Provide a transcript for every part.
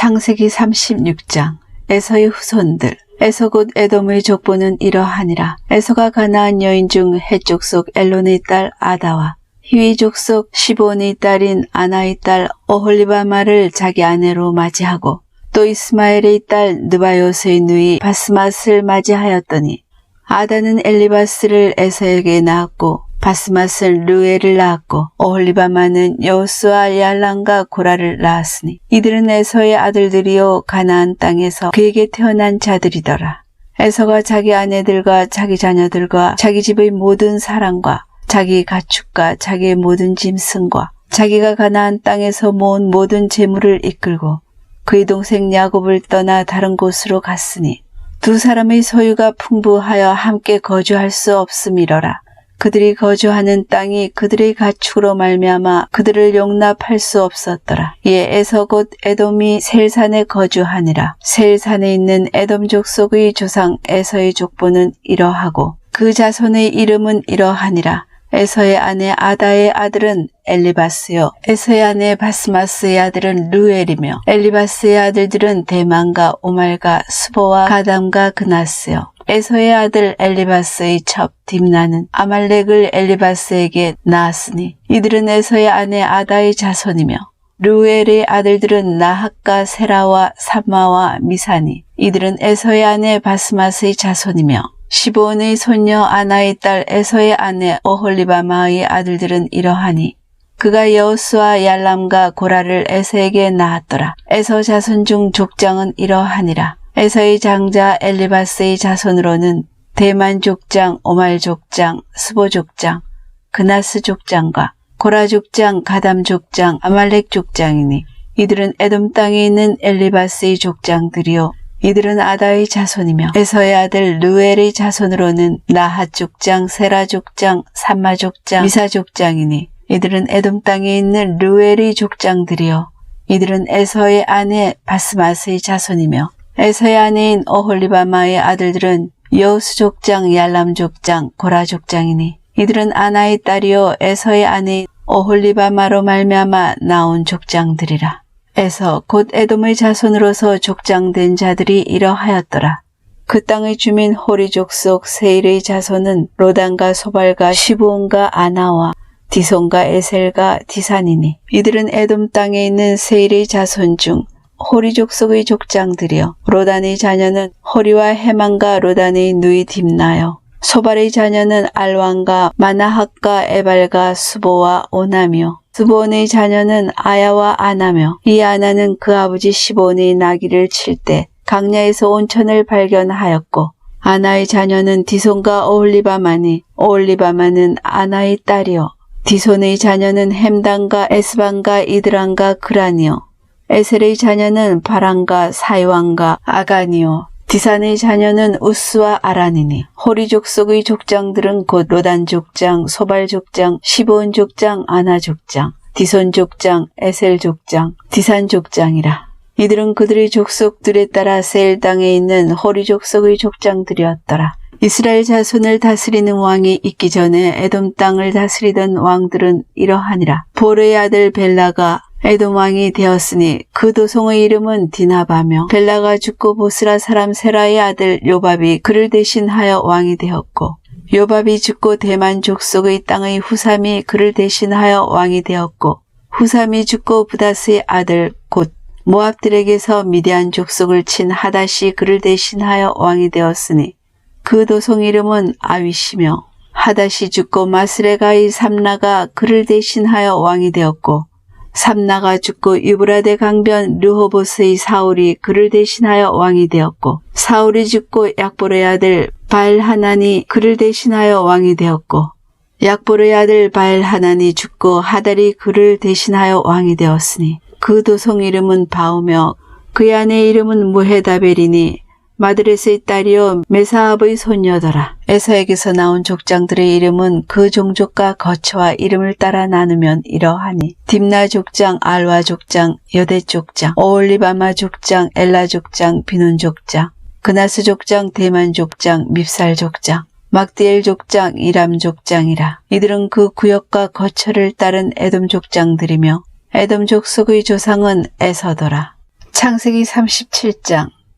창세기 36장. 에서의 후손들. 에서 곧 에돔의 족보는 이러하니라. 에서가 가나안 여인 중 해족 속 엘론의 딸 아다와 히위 족 속 시본의 딸인 아나의 딸 오홀리바마를 자기 아내로 맞이하고 또 이스마엘의 딸 느바요스의 누이 바스맛을 맞이하였더니 아다는 엘리바스를 에서에게 낳았고 바스맛은 르에를 낳았고 오홀리바마는 여호수아 얄란과 고라를 낳았으니 이들은 에서의 아들들이요 가나안 땅에서 그에게 태어난 자들이더라. 에서가 자기 아내들과 자기 자녀들과 자기 집의 모든 사람과 자기 가축과 자기의 모든 짐승과 자기가 가나안 땅에서 모은 모든 재물을 이끌고 그의 동생 야곱을 떠나 다른 곳으로 갔으니 두 사람의 소유가 풍부하여 함께 거주할 수 없음이러라. 그들이 거주하는 땅이 그들의 가축으로 말미암아 그들을 용납할 수 없었더라. 이에 에서 곧 에돔이 셀산에 거주하니라. 셀산에 있는 에돔 족 속의 조상 에서의 족보는 이러하고 그 자손의 이름은 이러하니라. 에서의 아내 아다의 아들은 엘리바스요. 에서의 아내 바스마스의 아들은 루엘이며 엘리바스의 아들들은 대만과 오말과 수보와 가담과 그나스요. 에서의 아들 엘리바스의 첩 딥나는 아말렉을 엘리바스에게 낳았으니 이들은 에서의 아내 아다의 자손이며 루엘의 아들들은 나학과 세라와 삼마와 미사니 이들은 에서의 아내 바스마스의 자손이며 시보온의 손녀 아나의 딸 에서의 아내 오홀리바마의 아들들은 이러하니 그가 여호수아 얄람과 고라를 에서에게 낳았더라. 에서 자손 중 족장은 이러하니라. 에서의 장자 엘리바스의 자손으로는 대만 족장, 오말 족장, 스보 족장, 그나스 족장과 고라 족장, 가담 족장, 아말렉 족장이니 이들은 에돔 땅에 있는 엘리바스의 족장들이요. 이들은 아다의 자손이며 에서의 아들 루엘의 자손으로는 나핫 족장, 세라 족장, 삼마 족장, 미사 족장이니 이들은 에돔 땅에 있는 루엘의 족장들이요. 이들은 에서의 아내 바스마스의 자손이며 에서의 아내인 오홀리바마의 아들들은 여우스 족장, 얄람 족장, 고라 족장이니 이들은 아나의 딸이요 에서의 아내인 오홀리바마로 말미암아 나온 족장들이라. 에서 곧 에돔의 자손으로서 족장된 자들이 이러하였더라. 그 땅의 주민 호리족 속 세일의 자손은 로단과 소발과 시부온과 아나와 디손과 에셀과 디산이니 이들은 에돔 땅에 있는 세일의 자손 중 호리족 속의 족장들이요 로단의 자녀는 호리와 해만과 로단의 누이 딥나요 소발의 자녀는 알왕과 마나학과 에발과 수보와 오나며 스본의 자녀는 아야와 아나며 이 아나는 그 아버지 시본의 나귀를 칠 때 강야에서 온천을 발견하였고 아나의 자녀는 디손과 오올리바마니 오올리바마는 아나의 딸이요. 디손의 자녀는 햄단과 에스반과 이드란과 그라니요 에셀의 자녀는 바란과 사이왕과 아가니요 디산의 자녀는 우스와 아란이니 호리족 속의 족장들은 곧 로단 족장, 소발 족장, 시본 족장, 아나 족장, 디손 족장, 에셀 족장, 디산 족장이라. 이들은 그들의 족속들에 따라 세일 땅에 있는 호리 족 속의 족장들이었더라. 이스라엘 자손을 다스리는 왕이 있기 전에 에돔 땅을 다스리던 왕들은 이러하니라. 보르의 아들 벨라가 에돔 왕이 되었으니 그 도성의 이름은 디나바며 벨라가 죽고 보스라 사람 세라의 아들 요밥이 그를 대신하여 왕이 되었고 요밥이 죽고 대만 족속의 땅의 후삼이 그를 대신하여 왕이 되었고 후삼이 죽고 부다스의 아들 곧 모압들에게서 미디안 족속을 친 하닷이 그를 대신하여 왕이 되었으니 그 도성 이름은 아위시며 하닷이 죽고 마스레가의 삼나가 그를 대신하여 왕이 되었고 삼나가 죽고 유브라데 강변 르호보스의 사울이 그를 대신하여 왕이 되었고 사울이 죽고 약보르의 아들 바알 하나니 그를 대신하여 왕이 되었고 약보르의 아들 바알 하나니 죽고 하달이 그를 대신하여 왕이 되었으니 그 도성 이름은 바오며 그의 아내 이름은 무헤다벨이니 마드레스의 딸이요 메사압의 손녀더라. 에서에게서 나온 족장들의 이름은 그 종족과 거처와 이름을 따라 나누면 이러하니 딥나 족장, 알와 족장, 여대 족장, 오올리바마 족장, 엘라 족장, 비논 족장, 그나스 족장, 대만 족장, 밉살 족장, 막디엘 족장, 이람 족장이라. 이들은 그 구역과 거처를 따른 에돔 족장들이며 에돔 족속의 조상은 에서더라. 창세기 37장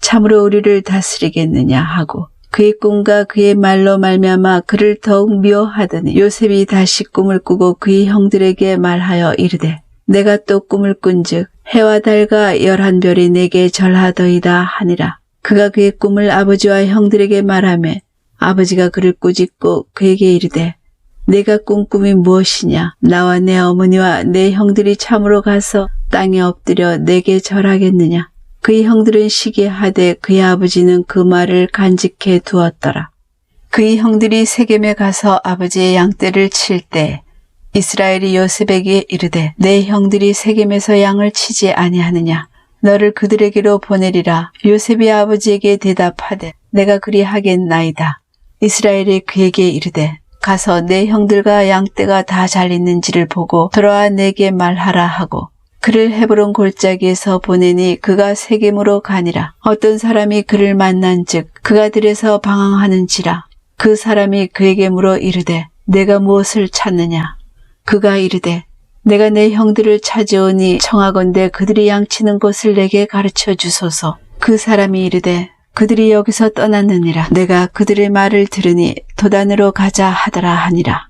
참으로 우리를 다스리겠느냐 하고 그의 꿈과 그의 말로 말미암아 그를 더욱 미워하더니 요셉이 다시 꿈을 꾸고 그의 형들에게 말하여 이르되 내가 또 꿈을 꾼즉 해와 달과 열한 별이 내게 절하더이다 하니라. 그가 그의 꿈을 아버지와 형들에게 말하며 아버지가 그를 꾸짖고 그에게 이르되 내가 꾼 꿈이 무엇이냐? 나와 내 어머니와 내 형들이 참으로 가서 땅에 엎드려 내게 절하겠느냐 그의 형들은 시기하되 그의 아버지는 그 말을 간직해 두었더라. 그의 형들이 세겜에 가서 아버지의 양떼를 칠 때 이스라엘이 요셉에게 이르되 내 형들이 세겜에서 양을 치지 아니하느냐? 너를 그들에게로 보내리라. 요셉이 아버지에게 대답하되 내가 그리 하겠나이다. 이스라엘이 그에게 이르되 가서 내 형들과 양떼가 다 잘 있는지를 보고 돌아와 내게 말하라 하고 그를 헤브론 골짜기에서 보내니 그가 세겜으로 가니라. 어떤 사람이 그를 만난 즉 그가 들에서 방황하는지라. 그 사람이 그에게 물어 이르되 내가 무엇을 찾느냐. 그가 이르되 내가 내 형들을 찾아오니 청하건대 그들이 양치는 곳을 내게 가르쳐 주소서. 그 사람이 이르되 그들이 여기서 떠났느니라. 내가 그들의 말을 들으니 도단으로 가자 하더라 하니라.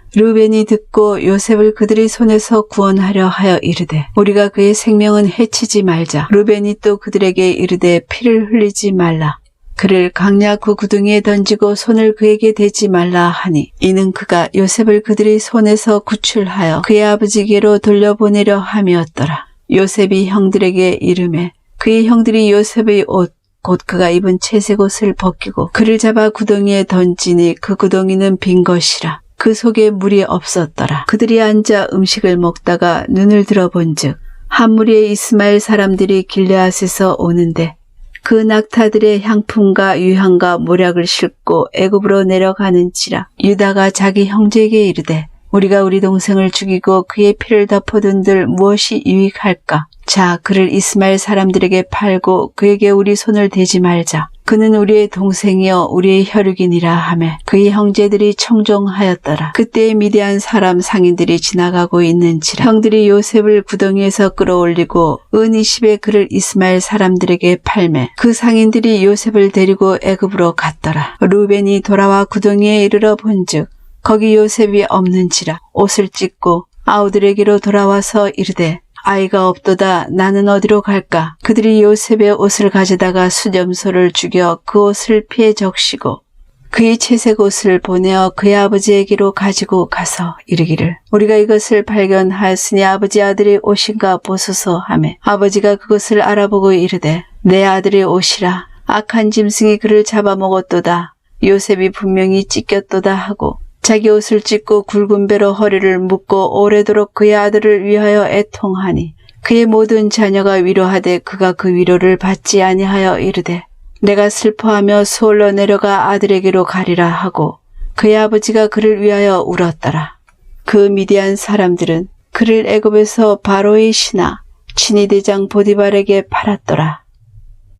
루벤이 듣고 요셉을 그들의 손에서 구원하려 하여 이르되 우리가 그의 생명은 해치지 말자. 루벤이 또 그들에게 이르되 피를 흘리지 말라. 그를 강야 그 구덩이에 던지고 손을 그에게 대지 말라 하니 이는 그가 요셉을 그들의 손에서 구출하여 그의 아버지께로 돌려보내려 함이었더라. 요셉이 형들에게 이름에 그의 형들이 요셉의 옷 곧 그가 입은 채색 옷을 벗기고 그를 잡아 구덩이에 던지니 그 구덩이는 빈 것이라. 그 속에 물이 없었더라. 그들이 앉아 음식을 먹다가 눈을 들어본즉 한 무리의 이스마엘 사람들이 길르앗에서 오는데 그 낙타들의 향품과 유향과 모략을 싣고 애굽으로 내려가는지라 유다가 자기 형제에게 이르되 우리가 우리 동생을 죽이고 그의 피를 덮어둔들 무엇이 유익할까? 자, 그를 이스마엘 사람들에게 팔고 그에게 우리 손을 대지 말자. 그는 우리의 동생이요 우리의 혈육이니라 하매 그의 형제들이 청종하였더라. 그때 미디안 사람 상인들이 지나가고 있는지라 형들이 요셉을 구덩이에서 끌어올리고 은이십에 그를 이스마엘 사람들에게 팔매 그 상인들이 요셉을 데리고 애굽으로 갔더라. 루벤이 돌아와 구덩이에 이르러 본즉 거기 요셉이 없는지라 옷을 찢고 아우들에게로 돌아와서 이르되 아이가 없도다. 나는 어디로 갈까? 그들이 요셉의 옷을 가져다가 수점소를 죽여 그 옷을 피해 적시고 그의 채색 옷을 보내어 그의 아버지에게로 가지고 가서 이르기를. 우리가 이것을 발견하였으니 아버지 아들의 옷인가 보소서 하매 아버지가 그것을 알아보고 이르되 내 아들의 옷이라. 악한 짐승이 그를 잡아먹었도다. 요셉이 분명히 찢겼도다 하고 자기 옷을 찢고 굵은 배로 허리를 묶고 오래도록 그의 아들을 위하여 애통하니 그의 모든 자녀가 위로하되 그가 그 위로를 받지 아니하여 이르되 내가 슬퍼하며 수올로 내려가 아들에게로 가리라 하고 그의 아버지가 그를 위하여 울었더라. 그 미디안 사람들은 그를 애굽에서 바로의 신하 친위대장 보디발에게 팔았더라.